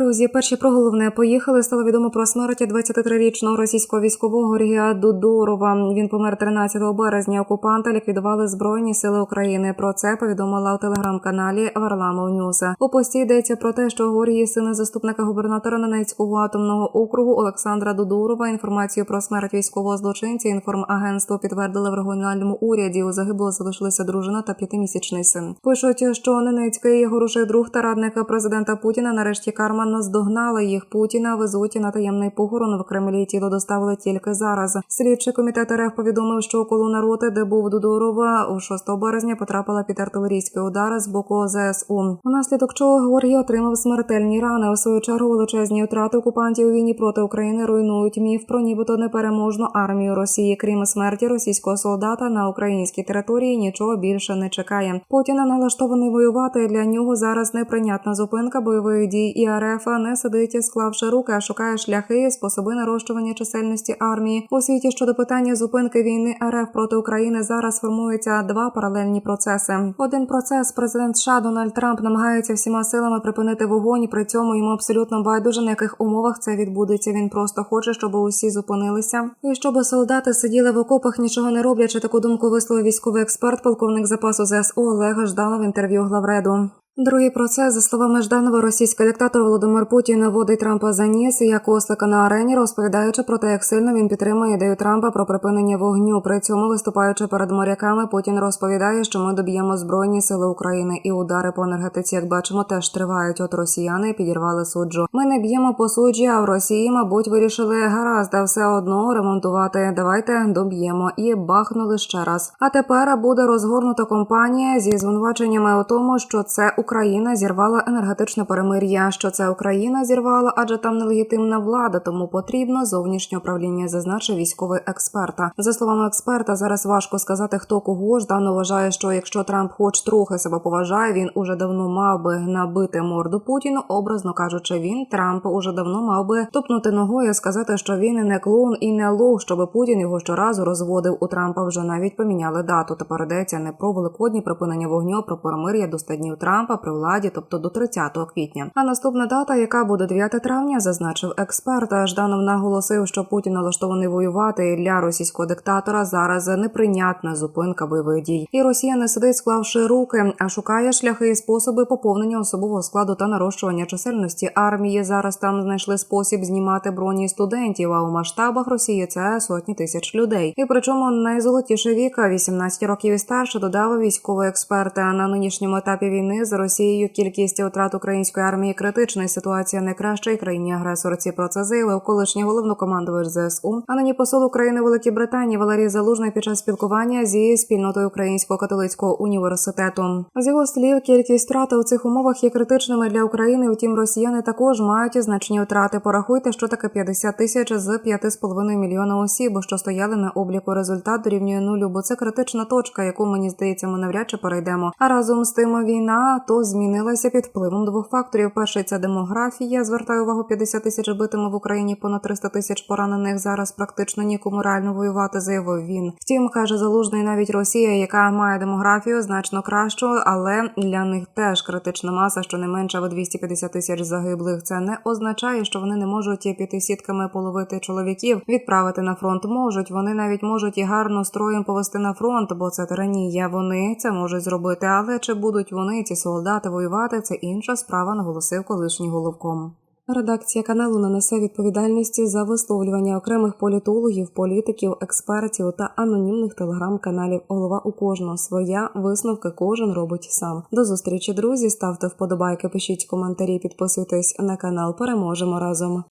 Друзі, перші про головне поїхали. Стало відомо про смерть 23-річного російського військового Рігія Дудорова. Він помер 13 березня. Окупанта ліквідували збройні сили України. Про це повідомила у телеграм-каналі Варламов Ньюс. У пості йдеться про те, що Горії, сина заступника губернатора Ненецького атомного округу Олександра Дудорова. Інформацію про смерть військового злочинця інформагентство підтвердили в регіональному уряді. У загиблого залишилася дружина та п'ятимісячний син. Пишуть, що Ненецький хороший друг та радника президента Путіна. Нарешті карма наздогнала їх. Путіна везуть на таємний похорон в Кремлі. Тіло доставили тільки зараз. Слідчий комітет РФ повідомив, що колона роти, де був Дудорова, у 6 березня потрапила під артилерійський удар з боку ЗСУ. Унаслідок чого Георгій отримав смертельні рани. У свою чергу величезні втрати окупантів у війні проти України руйнують міф про нібито непереможну армію Росії. Крім смерті російського солдата на українській території нічого більше не чекає. Путіна налаштований воювати. Для нього зараз неприйнятна зупинка бойових дій і РФ не сидить, склавши руки, а шукає шляхи, способи нарощування чисельності армії. У світі щодо питання зупинки війни РФ проти України зараз формуються два паралельні процеси. Один процес президент США Дональд Трамп намагається всіма силами припинити вогонь. При цьому йому абсолютно байдуже на яких умовах це відбудеться. Він просто хоче, щоб усі зупинилися, і щоб солдати сиділи в окопах, нічого не роблячи. Таку думку висловив військовий експерт, полковник запасу ЗСУ Олег Жданов в інтерв'ю Главреду. Другий процес, за словами Жданова, російський диктатор Володимир Путін водить Трампа за ніс як ослика на арені, розповідаючи про те, як сильно він підтримує ідею Трампа про припинення вогню. При цьому, виступаючи перед моряками, Путін розповідає, що ми доб'ємо збройні сили України і удари по енергетиці, як бачимо, теж тривають. От росіяни підірвали суджу. Ми не б'ємо по суджі, а в Росії, мабуть, вирішили гаразд, а все одно ремонтувати. Давайте доб'ємо і бахнули ще раз. А тепер буде розгорнута компанія зі звинуваченнями у тому, що це Україна зірвала енергетичне перемир'я. Що це Україна зірвала, адже там нелегітимна влада, тому потрібно зовнішнє управління, зазначив військовий експерта. За словами експерта, зараз важко сказати, хто кого Ждано вважає, що якщо Трамп, хоч трохи себе поважає, він уже давно мав би набити морду Путіну. Образно кажучи, він Трамп уже давно мав би тупнути ногою, сказати, що він не клоун і не лох, щоб Путін його щоразу розводив. У Трампа вже навіть поміняли дату. Тепер йдеться не про великодні припинення вогню, а про перемир'я до 100 днів Трампа при владі, тобто до 30 квітня. А наступна дата, яка буде 9 травня, зазначив експерт. Жданов наголосив, що Путін налаштований воювати для російського диктатора зараз неприйнятна зупинка бойових дій. І Росія не сидить, склавши руки, а шукає шляхи і способи поповнення особового складу та нарощування чисельності армії. Зараз там знайшли спосіб знімати броні студентів. А у масштабах Росії це сотні тисяч людей. І причому найзолотіше віка 18 років і старше додав військовий експерт. А на нинішньому етапі війни з Росією кількість втрат української армії критична ситуація найкраща і країні агресорці. Про це заявив колишній головнокомандувач ЗСУ. А нині посол України Великій Британії Валерій Залужний під час спілкування зі спільнотою Українського католицького університету. З його слів, кількість втрат у цих умовах є критичними для України. Втім, росіяни також мають значні втрати. Порахуйте, що таке 50 тисяч з 5,5 мільйона осіб, що стояли на обліку. Результат дорівнює нулю, бо це критична точка, яку мені здається, ми навряд чи перейдемо. А разом з тим війна то змінилася під впливом двох факторів. Перший це демографія. Звертаю увагу 50 тисяч битими в Україні, понад 300 тисяч поранених. Зараз практично нікому реально воювати, заявив він. Втім, каже залужний, навіть Росія, яка має демографію значно кращу, але для них теж критична маса, що не менше від 250 тисяч загиблих. Це не означає, що вони не можуть піти сітками половити чоловіків, відправити на фронт. Можуть вони навіть можуть і гарно строєм повести на фронт, бо це тиранія. Вони це можуть зробити. Але чи будуть вони ці солдати воювати? Це інша справа, наголосив колишній головком. Редакція каналу нанесе відповідальності за висловлювання окремих політологів, політиків, експертів та анонімних телеграм-каналів. Голова у кожного своя висновки кожен робить сам. До зустрічі, друзі. Ставте вподобайки, пишіть коментарі, підписуйтесь на канал. Переможемо разом.